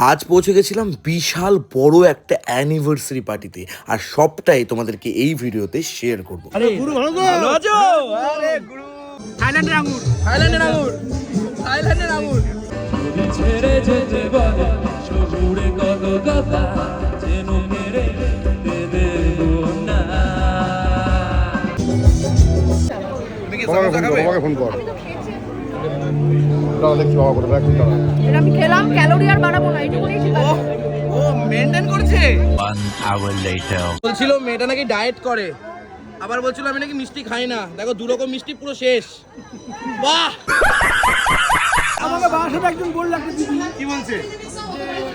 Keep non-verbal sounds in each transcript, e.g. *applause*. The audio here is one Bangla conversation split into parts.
আজ পৌঁছে গেছিলাম বিশাল বড় একটা অ্যানিভার্সারি পার্টিতে আর সবটাই তোমাদেরকে এই ভিডিওতে শেয়ার করব। থাইল্যান্ডের থাইল্যান্ডের থাইল্যান্ডের ছেড়ে যেতে বলে সবুরে কত কথা যেন মেরে বাবাকে কর বাবাকে ফোন কর। দেখছি বাবা করে রাখছি দাঁড়া এটা আমি খেলাম ক্যালোরি আর বাড়াবো না ঠিক ও আছে ও মেনটেন করছে? বলছিল মেয়েটা নাকি ডায়েট করে। আবার বলছিল আমি নাকি মিষ্টি খাই না। দেখো দু রকম মিষ্টি পুরো শেষ। বাহ! আমাকে বাসাতে একজন বলল একটা দিদি। কি বলছে?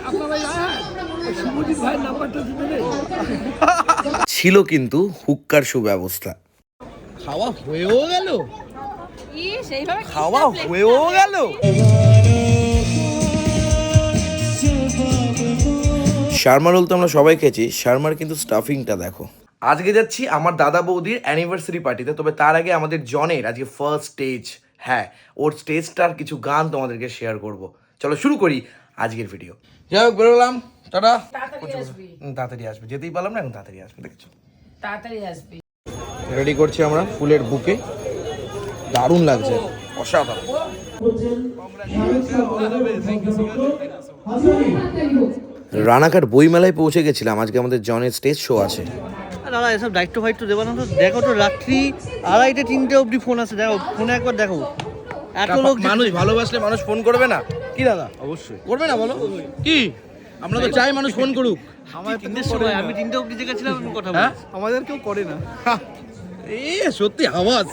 আপনার ভাই হ্যাঁ শুভজিৎ ভাইয়ের নাম্বারটা দিতে ছিল কিন্তু হুক্কার সুব্যবস্থা। খাওয়া হয়েও গেল? সেইভাবে খাওয়া হয়েও গেল। শার্মা রোল তো আমরা সবাই খেয়েছি। শার্মার কিন্তু স্টাফিংটা দেখো। আজকে যাচ্ছি আমার দাদা বৌদির অ্যানিভার্সারি পার্টিতে তবে তার আগে আমাদের জনের আজকে ফার্স্ট স্টেজ হ্যাঁ ওর স্টেজটার কিছু গান তোমাদেরকে শেয়ার করব। চলো শুরু করি আজকের ভিডিও যাই হোক বেরোলাম। টাটা। তাড়াতাড়ি তাড়াতাড়ি আসবে। যেতেই পারলাম না এখন তাড়াতাড়ি আসবে দেখছ? তাড়াতাড়ি আসবি। রেডি করছি আমরা ফুলের বুকে। দারুণ লাগছে। অসাধারণ। রানাঘাট বইমেলায় পৌঁছে গেছিলাম। আজকে আমাদের জনের স্টেজ শো আছে। দাদা এসব দায়িত্ব ফাইত্ব দেবো না তো দেখো তো রাত্রি আড়াইটে তিনটে অবধি ফোন আছে। দেখো ফোনে একবার দেখো। এত লোক মানুষ ভালোবাসলে মানুষ ফোন করবে না? কি দাদা? অবশ্যই। করবে না বলো? কি? আমরা তো চাই মানুষ ফোন করুক। আমার তিনটের সময় আমি তিনটে অবধি জেগেছিলাম কথা হ্যাঁ? আমাদের কেউ করে না। এ সত্যি আওয়াজ।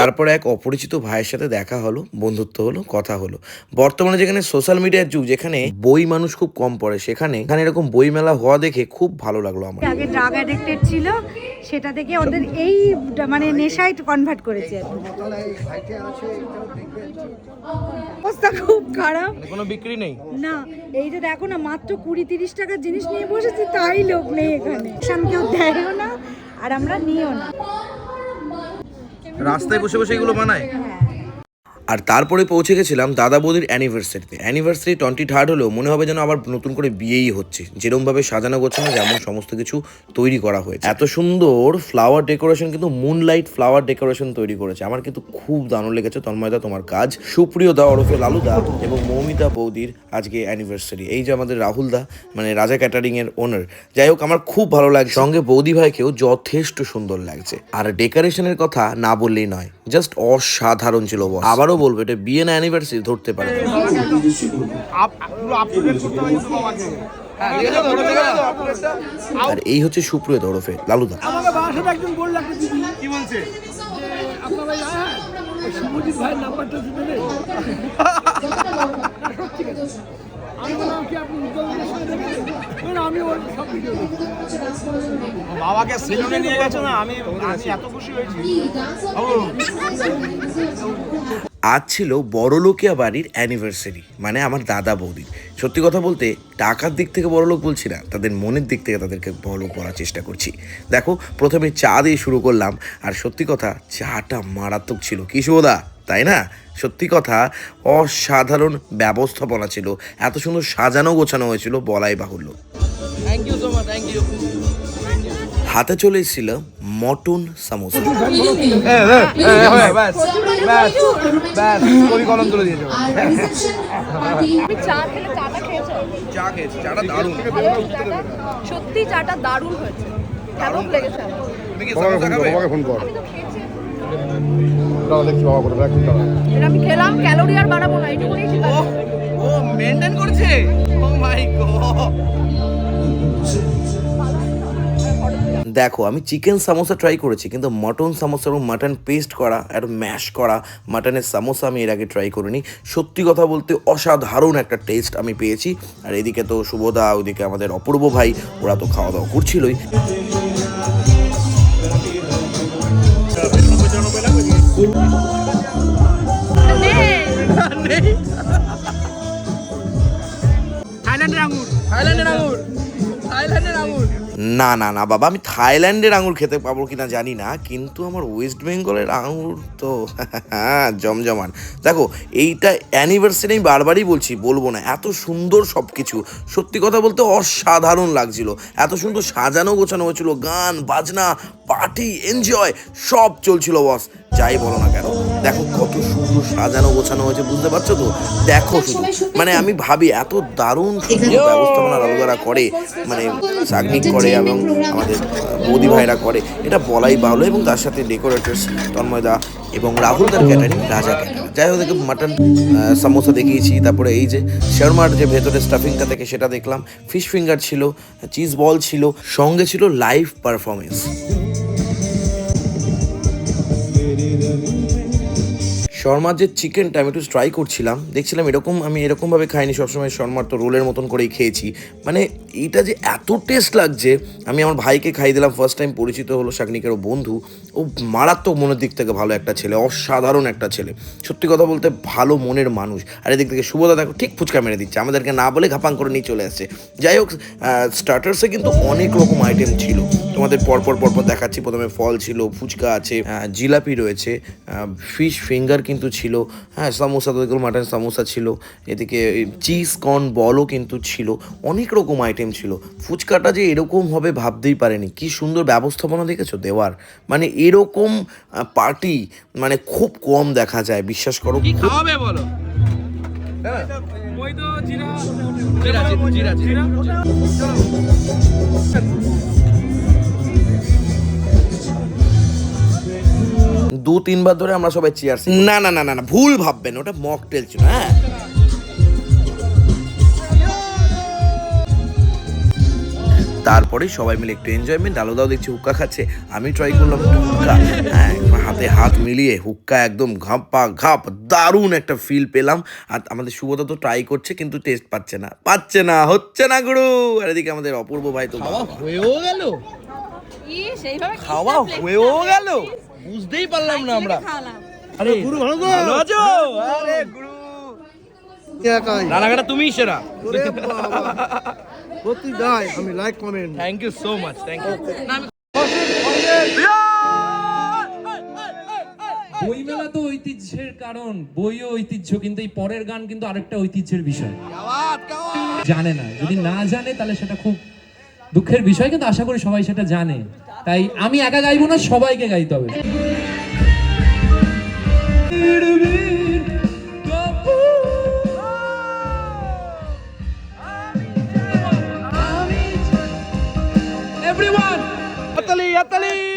তারপরে এক অপরিচিত ভাইয়ের সাথে দেখা হলো বন্ধুত্ব হলো কথা হলো। বর্তমানে যেখানে সোশ্যাল মিডিয়ার যুগ যেখানে বই মানুষ খুব কম পড়ে সেখানে এখানে এরকম বই মেলা হওয়া দেখে খুব ভালো লাগল আমার। আগে ড্রাগ অ্যাডিক্টেড ছিল সেটা থেকে ওদের এই মানে নেশায় কনভার্ট করেছে। অবস্থা খুব খারাপ। মানে কোনো বিক্রি নেই? না এই যে দেখো না মাত্র কুড়ি তিরিশ টাকার জিনিস নিয়ে বসেছি তাই লোক নেই এখানে। কেউ দেয়ও না আর আমরা নিও না। রাস্তায় বসে বসে এগুলো বানায়? আর তারপরে পৌঁছে গেছিলাম দাদা বৌদির অ্যানিভার্সারিতে অ্যানিভার্সারি টোয়েন্টি থার্ড হলেও মনে হবে যেন আবার নতুন করে বিয়েই হচ্ছে। যেরকম ভাবে সাজানো গোছানো যেমন সমস্ত কিছু তৈরি করা হয়েছে। এত সুন্দর ফ্লাওয়ার ডেকোরেশন কিন্তু মুনলাইট ফ্লাওয়ার ডেকোরেশন তৈরি করেছে। আমার কিন্তু খুব দারুণ লেগেছে। তন্ময়দা, তোমার কাজ। সুপ্রিয় দা, ওরফে লালু দা এবং মৌমিতা বৌদির আজকে অ্যানিভার্সারি এই যে আমাদের রাহুল দা মানে রাজা ক্যাটারিং এর ওনার যাই হোক, আমার খুব ভালো লাগছে। সঙ্গে বৌদি ভাইকেও যথেষ্ট সুন্দর লাগছে। আর ডেকোরেশনের কথা না বললেই নয়। জাস্ট অসাধারণ ছিল boss। আবারও বলব এটা বিয়ে না অ্যানিভার্সারি ধরতে পারে। হ্যাঁ। আর এই হচ্ছে সুপ্রিয় ওরফে লালুদা কি বলছে আপনার ভাই হ্যাঁ শুভজিৎ ভাইয়ের নাম্বারটা *laughs* বাবাকে সেলুনে নিয়ে গেছো না? আমি এত খুশি হয়েছি। আজ ছিল বড়লোকিয়া বাড়ির অ্যানিভার্সারি মানে আমার দাদা বৌদির। সত্যি কথা বলতে, টাকার দিক থেকে বড়লোক বলছি না, তাদের মনের দিক থেকে তাদেরকে বড়লোক করার চেষ্টা করছি। দেখো, প্রথমে চা দিয়ে শুরু করলাম, আর সত্যি কথা, চাটা মারাত্মক ছিল। কিশোদা তাই না? সত্যি কথা অসাধারণ ব্যবস্থাপনা ছিল। এত সুন্দর সাজানো গোছানো হয়েছিল বলাই বাহুল্য। Thank you so much thank you হাতে চলে এসেছিল মটন সামোসা। সত্যি চাটা দারুণ হয়েছে। কেমন লেগেছে? দাঁড়া দেখছি বাবা করে রাখছি দাঁড়া এটা আমি খেলাম ক্যালোরি আর বাড়াবো না এইটুকুনি ঠিক আছে। ও মেনটেন করছে? ও মাই গড দেখো আমি চিকেন সামোসা ট্রাই করেছি কিন্তু মটন সামোসা এবং মাটন পেস্ট করা আর ম্যাশ করা মাটনের সামোসা আমি এর আগে ট্রাই করিনি। সত্যি কথা বলতে অসাধারণ একটা টেস্ট আমি পেয়েছি। আর এদিকে তো শুভদা ওইদিকে আমাদের অপূর্ব ভাই ওরা তো খাওয়া দাওয়া করছিলই। না না না, বাবা, আমি থাইল্যান্ডের আঙুর খেতে পাবো কি না জানি না, কিন্তু আমার ওয়েস্ট বেঙ্গলের আঙুর তো হ্যাঁ জমজমান দেখো, এইটা অ্যানিভার্সারি আমি বারবারই বলছি, বলব না, এত সুন্দর সব কিছু সত্যি কথা বলতে অসাধারণ লাগছিল। এত সুন্দর সাজানো গোছানো হয়েছিল, গান, বাজনা পার্টি এনজয় সব চলছিল বস যাই বলো না কেন দেখো কত সুন্দর সাজানো গোছানো হয়েছে বুঝতে পারছ তো? দেখো শুধু। মানে আমি ভাবি এত দারুণ সুন্দর ব্যবস্থাপনা রালুদারা করে মানে সাগনিক করে এবং আমাদের বৌদি ভাইরা করে এটা বলাই বাহুল্য এবং তার সাথে ডেকোরেটার্স তন্ময়দা এবং রাহুলদার ক্যাটারিং রাজা ক্যাটারিং যাই হোক দেখে মাটন সামোসা দেখিয়েছি তারপরে এই যে শর্মার যে ভেতরে স্টাফিংটা থেকে সেটা দেখলাম। ফিশ ফিঙ্গার ছিল চিজ বল ছিল সঙ্গে ছিল লাইভ পারফরমেন্স শর্মার যে চিকেনটা আমি একটু ট্রাই করছিলাম, দেখছিলাম এরকম আমি এরকমভাবে খাইনি, সবসময় শর্মার তো রোলের মতন করেই খেয়েছি। মানে এইটা যে এত টেস্ট লাগছে, আমি আমার ভাইকে খাই দিলাম ফার্স্ট টাইম পরিচিত হলো শাকনিকেরও বন্ধু। ও মারাত্মক মনের দিক থেকে ভালো একটা ছেলে, অসাধারণ একটা ছেলে। সত্যি কথা বলতে ভালো মনের মানুষ। আর এদিক থেকে শুভদা দেখো ঠিক ফুচকা মেরে দিচ্ছে, আমাদেরকে না বলে ঘাপাং করে নিয়ে চলে আসছে। যাই হোক স্টার্টার্সে কিন্তু অনেক রকম আইটেম ছিল। তোমাদের পরপর পরপর দেখাচ্ছি, প্রথমে ফল ছিল, ফুচকা আছে জিলাপি রয়েছে ফিশ ফিঙ্গার কিন্তু ছিল। হ্যাঁ সামোসা তো দেখলাম মাটন সামোসা ছিল। এদিকে চিজ কর্ন বলও কিন্তু ছিল। অনেক রকম আইটেম ছিল। ফুচকাটা যে এরকম হবে ভাবতেই পারেনি। কি সুন্দর ব্যবস্থাপনা দেখেছ? দেওয়ার। মানে এরকম পার্টি মানে খুব কম দেখা যায় বিশ্বাস করো। কি খাওয়াবে বলো? জিরা জিরা। জিরা। দু তিনবার ধরে আমরা সবাই চেয়ার্স না না না না না ভুল ভাববেন ওটা মকটেল ছিল হ্যাঁ। তারপরে সবাই মিলে একটু এনজয়মেন্ট আলাদাও দেখছি হুক্কা খাচ্ছে আমি ট্রাই করলাম একটু হুক্কা হ্যাঁ হাতে হাত মিলিয়ে হুক্কা একদম ঘাপা ঘাপ দারুণ একটা ফিল পেলাম আর আমাদের শুভদা তো ট্রাই করছে কিন্তু টেস্ট পাচ্ছে না পাচ্ছে না হচ্ছে না গুরু আর এদিকে আমাদের অপূর্ব ভাই তো খাওয়া হয়েও গেল? ই সেইভাবে খাওয়া হয়েও গেল? বুঝতেই পারলাম না আমরা। আরে গুরু ভালো তো? ভালো আছো? আরে গুরু। রানাঘাটা তুমিই সেরা। যাই আমি like comment thank you so much thank you বইমেলা তো ঐতিহ্যের কারণ। বইও ঐতিহ্য কিন্তু এই পরের গান কিন্তু আরেকটা ঐতিহ্যের বিষয়। জানে না। যদি না জানে তাহলে সেটা খুব দুঃখের বিষয় কিন্তু আশা করি সবাই সেটা জানে। তাই আমি একা গাইবো না সবাইকে গাইতে হবে।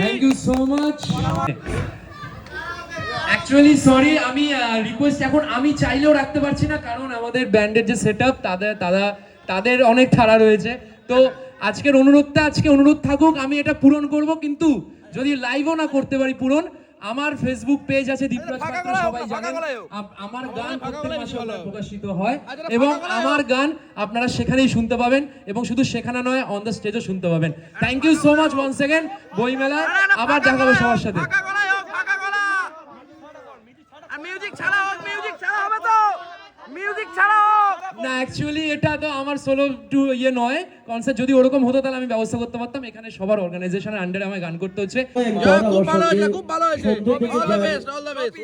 Thank you so much actually sorry আমি রিকোয়েস্ট এখন আমি চাইলেও রাখতে পারছি না কারণ আমাদের ব্যান্ডের যে সেট আপ তাদের তারা তাদের অনেক ঠাড়া রয়েছে। তো আজকের অনুরোধটা আজকে অনুরোধ থাকুক আমি এটা পূরণ করব কিন্তু যদি লাইভও না করতে পারি পূরণ আমার ফেসবুক পেজ আছে দীপরাজ পাত্র সবাই জানেন। আমার গান প্রত্যেক মাসে প্রকাশিত হয় এবং আমার গান আপনারা সেখানেই শুনতে পাবেন এবং শুধু সেখানে নয় অন দ্য স্টেজও শুনতে পাবেন। Thank you so much one second বইমেলা। আবার দেখা হবে সবার সাথে ফাঁকা করা হোক ফাঁকা করা আর মিউজিক ছাড়া হোক মিউজিক ছাড়া হবে তো মিউজিক ছাড়া হোক না অ্যাকচুয়ালি এটা তো আমার সোলো টু ইয়ে নয়। কনসার্ট যদি ওরকম হতো তাহলে আমি ব্যবস্থা করতে পারতাম। এখানে সবার অর্গানাইজেশনের আন্ডারে আমায় গান করতে হচ্ছে। খুব ভালো হয়েছে খুব ভালো হয়েছে। All the best all the best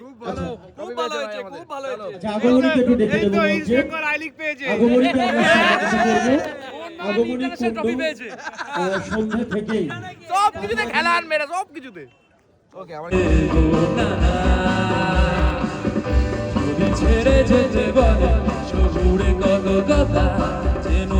খুব ভালো খুব ভালো হয়েছে খুব ভালো হয়েছে। আগমনীকে একটু ডেকে দেবো আমরা স্বাগত করব আগমনী আহ, *laughs* সন্ধ্যে থেকেই। সব কিছুতে খেলা এটা সব কিছুতে। ওকে আমার ছেড়ে যেতে বলে কত কথা যেন